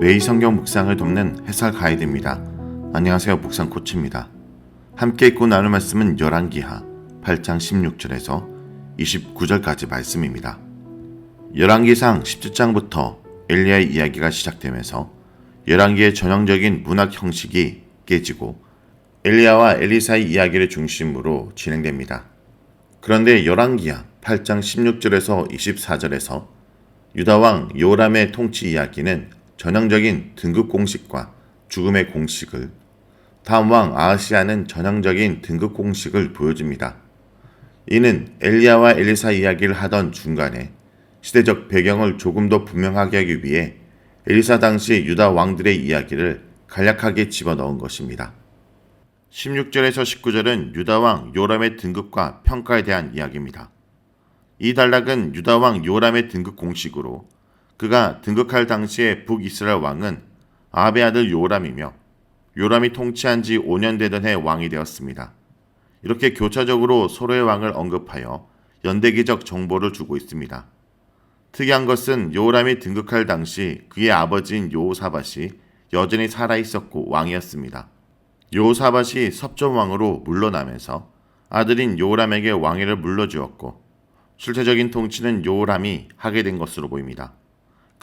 매일 성경 묵상을 돕는 해설 가이드입니다. 안녕하세요. 묵상 코치입니다. 함께 읽고 나눌 말씀은 열왕기하 8장 16절에서 29절까지 말씀입니다. 열왕기상 17장부터 엘리야의 이야기가 시작되면서 열왕기의 전형적인 문학 형식이 깨지고 엘리야와 엘리사의 이야기를 중심으로 진행됩니다. 그런데 열왕기하 8장 16절에서 24절에서 유다 왕 요람의 통치 이야기는 전형적인 등급 공식과 죽음의 공식을 다음 왕 아하시아는 전형적인 등급 공식을 보여줍니다. 이는 엘리야와 엘리사 이야기를 하던 중간에 시대적 배경을 조금 더 분명하게 하기 위해 엘리사 당시 유다 왕들의 이야기를 간략하게 집어넣은 것입니다. 16절에서 19절은 유다 왕 요람의 등급과 평가에 대한 이야기입니다. 이 단락은 유다 왕 요람의 등급 공식으로 그가 등극할 당시에 북이스라엘 왕은 아베 아들 요람이며 요람이 통치한 지 5년 되던 해 왕이 되었습니다. 이렇게 교차적으로 서로의 왕을 언급하여 연대기적 정보를 주고 있습니다. 특이한 것은 요람이 등극할 당시 그의 아버지인 요사밭이 여전히 살아 있었고 왕이었습니다. 요사밭이 섭정왕으로 물러나면서 아들인 요람에게 왕위를 물려주었고 실체적인 통치는 요람이 하게 된 것으로 보입니다.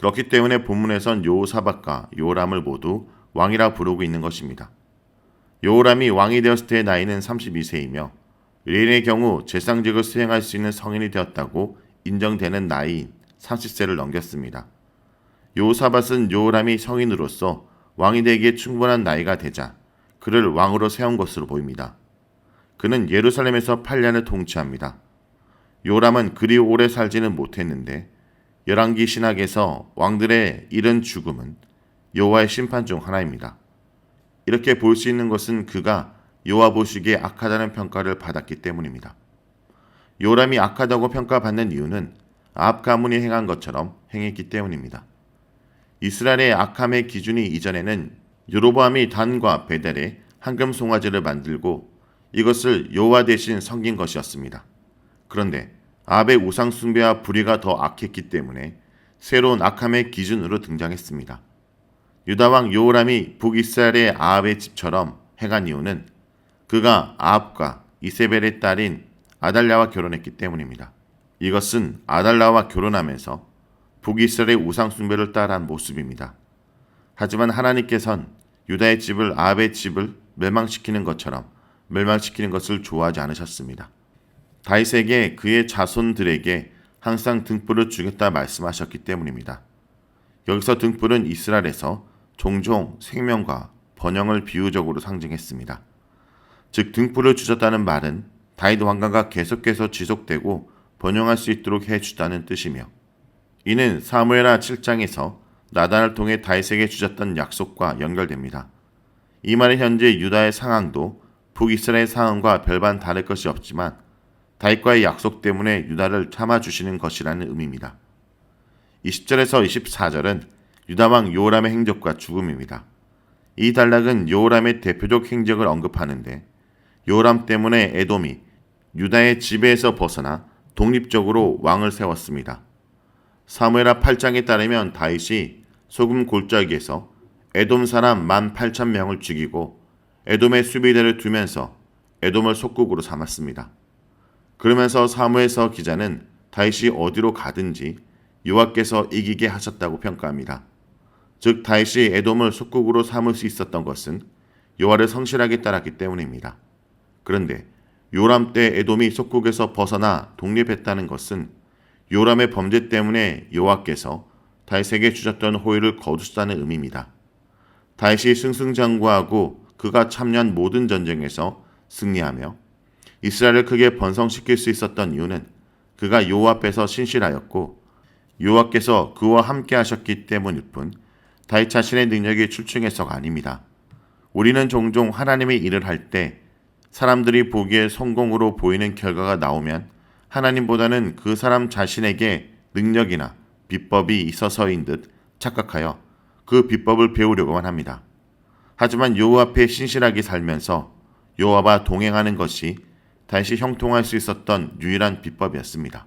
그렇기 때문에 본문에선 요사박과 요람을 모두 왕이라 부르고 있는 것입니다. 요람이 왕이 되었을 때의 나이는 32세이며 유인의 경우 재상직을 수행할 수 있는 성인이 되었다고 인정되는 나이인 30세를 넘겼습니다. 요사밭은 요람이 성인으로서 왕이 되기에 충분한 나이가 되자 그를 왕으로 세운 것으로 보입니다. 그는 예루살렘에서 8년을 통치합니다. 요람은 그리 오래 살지는 못했는데 열왕기 신학에서 왕들의 이른 죽음은 여호와의 심판 중 하나입니다. 이렇게 볼 수 있는 것은 그가 보시기에 악하다는 평가를 받았기 때문입니다. 요람이 악하다고 평가받는 이유는 아합 가문이 행한 것처럼 행했기 때문입니다. 이스라엘의 악함의 기준이 이전에는 여로보암이 단과 베델에 황금 송아지를 만들고 이것을 여호와 대신 섬긴 것이었습니다. 그런데 아합의 우상 숭배와 불의가 더 악했기 때문에 새로운 악함의 기준으로 등장했습니다. 유다 왕 요호람이 북이스라엘의 아합의 집처럼 행한 이유는 그가 아합과 이세벨의 딸인 아달랴와 결혼했기 때문입니다. 이것은 아달랴와 결혼하면서 북이스라엘의 우상 숭배를 따라한 모습입니다. 하지만 하나님께선 유다의 집을 아합의 집을 멸망시키는 것처럼 멸망시키는 것을 좋아하지 않으셨습니다. 다윗에게 그의 자손들에게 항상 등불을 주겠다 말씀하셨기 때문입니다. 여기서 등불은 이스라엘에서 종종 생명과 번영을 비유적으로 상징했습니다. 즉 등불을 주셨다는 말은 다윗 왕가가 계속해서 지속되고 번영할 수 있도록 해주다는 뜻이며 이는 사무엘하 7장에서 나단을 통해 다윗에게 주셨던 약속과 연결됩니다. 이 말은 현재 유다의 상황도 북이스라엘 상황과 별반 다를 것이 없지만 다윗과의 약속 때문에 유다를 참아주시는 것이라는 의미입니다. 20절에서 24절은 유다왕 요람의 행적과 죽음입니다. 이 단락은 요람의 대표적 행적을 언급하는데 요람 때문에 에돔이 유다의 지배에서 벗어나 독립적으로 왕을 세웠습니다. 사무엘하 8장에 따르면 다윗이 소금 골짜기에서 에돔 사람 18,000명을 죽이고 에돔의 수비대를 두면서 에돔을 속국으로 삼았습니다. 그러면서 사무에서 기자는 다윗이 어디로 가든지 여호와께서 이기게 하셨다고 평가합니다. 즉 다윗이 에돔을 속국으로 삼을 수 있었던 것은 여호와를 성실하게 따랐기 때문입니다. 그런데 요람 때 에돔이 속국에서 벗어나 독립했다는 것은 요람의 범죄 때문에 여호와께서 다윗에게 주셨던 호의를 거두셨다는 의미입니다. 다윗이 승승장구하고 그가 참여한 모든 전쟁에서 승리하며 이스라엘을 크게 번성시킬 수 있었던 이유는 그가 앞에서 신실하였고 여호와께서 그와 함께 하셨기 때문일 뿐 다윗 자신의 능력이 출중해서가 아닙니다. 우리는 종종 하나님의 일을 할 때 사람들이 보기에 성공으로 보이는 결과가 나오면 하나님보다는 그 사람 자신에게 능력이나 비법이 있어서인 듯 착각하여 그 비법을 배우려고만 합니다. 하지만 앞에 신실하게 살면서 여호와와 동행하는 것이 다시 형통할 수 있었던 유일한 비법이었습니다.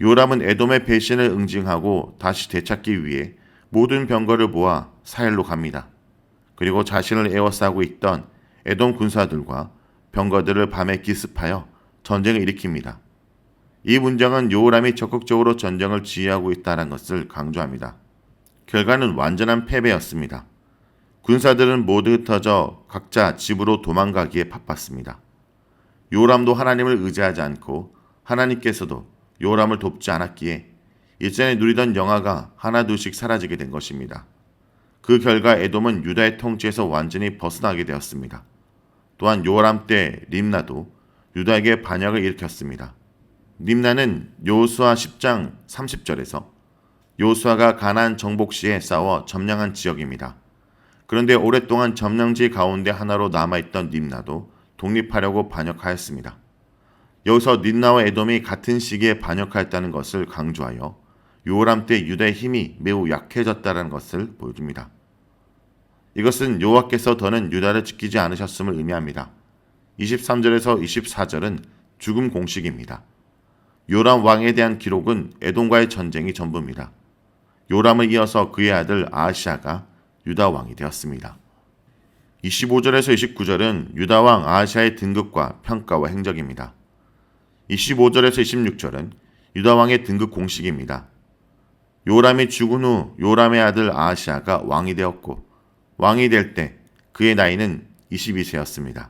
요람은 에돔의 배신을 응징하고 다시 되찾기 위해 모든 병거를 모아 사헬로 갑니다. 그리고 자신을 에워싸고 있던 에돔 군사들과 병거들을 밤에 기습하여 전쟁을 일으킵니다. 이 문장은 요람이 적극적으로 전쟁을 지휘하고 있다는 것을 강조합니다. 결과는 완전한 패배였습니다. 군사들은 모두 흩어져 각자 집으로 도망가기에 바빴습니다. 요람도 하나님을 의지하지 않고 하나님께서도 요람을 돕지 않았기에 예전에 누리던 영화가 하나둘씩 사라지게 된 것입니다. 그 결과 에돔은 유다의 통치에서 완전히 벗어나게 되었습니다. 또한 요람 때 림나도 유다에게 반역을 일으켰습니다. 림나는 요수아 10장 30절에서 요수아가 가나안 정복 시에 싸워 점령한 지역입니다. 그런데 오랫동안 점령지 가운데 하나로 남아있던 림나도 독립하려고 반역하였습니다. 여기서 닌나와 에돔이 같은 시기에 반역하였다는 것을 강조하여 요람 때 유다의 힘이 매우 약해졌다는 것을 보여줍니다. 이것은 여호와께서 더는 유다를 지키지 않으셨음을 의미합니다. 23절에서 24절은 죽음 공식입니다. 요람 왕에 대한 기록은 에돔과의 전쟁이 전부입니다. 요람을 이어서 그의 아들 아시아가 유다 왕이 되었습니다. 25절에서 29절은 유다 왕 아시아의 등급과 평가와 행적입니다. 25절에서 26절은 유다 왕의 등급 공식입니다. 요람이 죽은 후 요람의 아들 아시아가 왕이 되었고 왕이 될 때 그의 나이는 22세였습니다.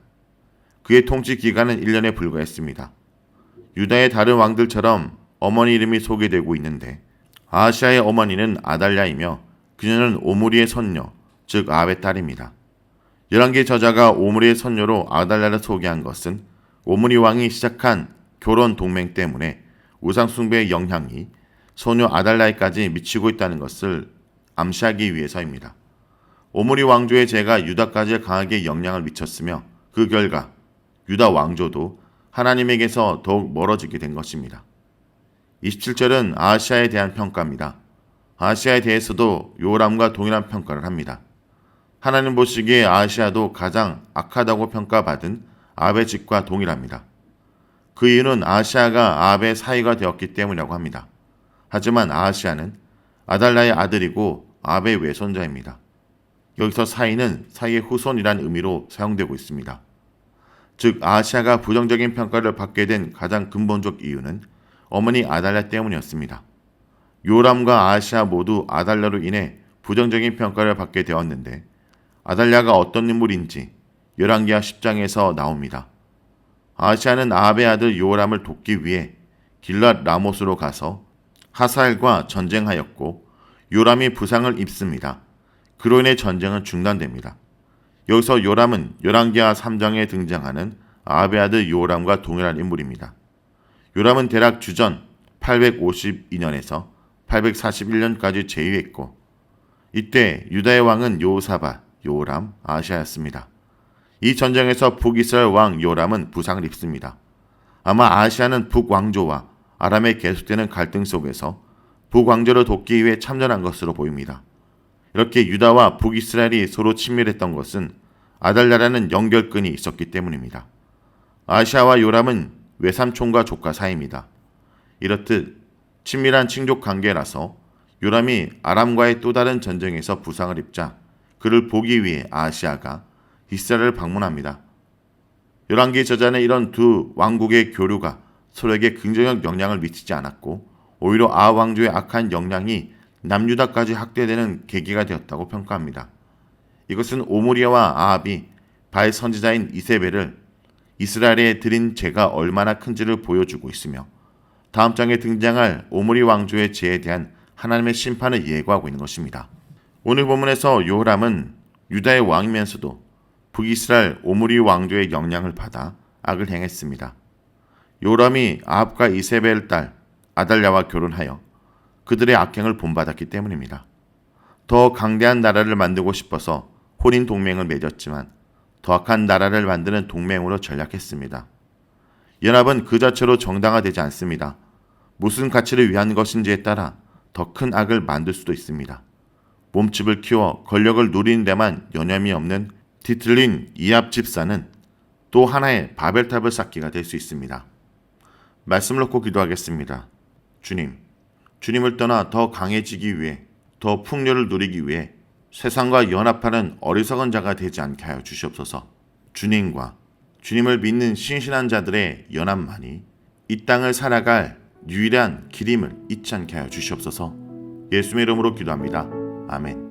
그의 통치 기간은 1년에 불과했습니다. 유다의 다른 왕들처럼 어머니 이름이 소개되고 있는데 아시아의 어머니는 아달랴이며 그녀는 오므리의 손녀, 즉 아베 딸입니다. 열왕기 저자가 오므리의 손녀로 아달랴를 소개한 것은 오므리 왕이 시작한 결혼 동맹 때문에 우상 숭배의 영향이 소녀 아달랴에까지 미치고 있다는 것을 암시하기 위해서입니다. 오므리 왕조의 죄가 유다까지 강하게 영향을 미쳤으며 그 결과 유다 왕조도 하나님에게서 더욱 멀어지게 된 것입니다. 27절은 아시아에 대한 평가입니다. 아시아에 대해서도 요람과 동일한 평가를 합니다. 하나님 보시기에 아시아도 가장 악하다고 평가받은 아베 집과 동일합니다. 그 이유는 아시아가 아베 사이가 되었기 때문이라고 합니다. 하지만 아시아는 아달라의 아들이고 아베의 외손자입니다. 여기서 사이는 사이의 후손이란 의미로 사용되고 있습니다. 즉 아시아가 부정적인 평가를 받게 된 가장 근본적 이유는 어머니 아달랴 때문이었습니다. 요람과 아시아 모두 아달랴로 인해 부정적인 평가를 받게 되었는데 아달랴가 어떤 인물인지 열왕기하 10장에서 나옵니다. 아시아는 아합의 아들 요람을 돕기 위해 길랏 라못으로 가서 하사엘과 전쟁하였고 요람이 부상을 입습니다. 그로 인해 전쟁은 중단됩니다. 여기서 요람은 열왕기하 3장에 등장하는 아합의 아들 요람과 동일한 인물입니다. 요람은 대략 주전 852년에서 841년까지 제위했고 이때 유다의 왕은 요사바, 요람, 아시아였습니다. 이 전쟁에서 북이스라엘 왕 요람은 부상을 입습니다. 아마 아시아는 북왕조와 아람의 계속되는 갈등 속에서 북왕조를 돕기 위해 참전한 것으로 보입니다. 이렇게 유다와 북이스라엘이 서로 친밀했던 것은 아달랴라는 연결끈이 있었기 때문입니다. 아시아와 요람은 외삼촌과 조카 사이입니다. 이렇듯 친밀한 친족 관계라서 요람이 아람과의 또 다른 전쟁에서 부상을 입자 그를 보기 위해 아시아가 이스라엘을 방문합니다. 열왕기 저자는 이런 두 왕국의 교류가 서로에게 긍정적 영향을 미치지 않았고 오히려 아 왕조의 악한 영향이 남유다까지 확대되는 계기가 되었다고 평가합니다. 이것은 오므리아와 아합이 바의 선지자인 이세벨을 이스라엘에 드린 죄가 얼마나 큰지를 보여주고 있으며 다음 장에 등장할 오므리 왕조의 죄에 대한 하나님의 심판을 예고하고 있는 것입니다. 오늘 본문에서 요람은 유다의 왕이면서도 북이스라엘 오므리 왕조의 영향을 받아 악을 행했습니다. 요람이 아합과 이세벨 딸 아달랴와 결혼하여 그들의 악행을 본받았기 때문입니다. 더 강대한 나라를 만들고 싶어서 혼인 동맹을 맺었지만 더 악한 나라를 만드는 동맹으로 전략했습니다. 연합은 그 자체로 정당화되지 않습니다. 무슨 가치를 위한 것인지에 따라 더 큰 악을 만들 수도 있습니다. 몸집을 키워 권력을 누리는 데만 여념이 없는 뒤틀린 이합 집사는 또 하나의 바벨탑을 쌓기가 될 수 있습니다. 말씀을 놓고 기도하겠습니다. 주님, 주님을 떠나 더 강해지기 위해 더 풍요를 누리기 위해 세상과 연합하는 어리석은 자가 되지 않게 하여 주시옵소서. 주님과 주님을 믿는 신신한 자들의 연합만이 이 땅을 살아갈 유일한 길임을 잊지 않게 하여 주시옵소서. 예수의 이름으로 기도합니다. 아멘.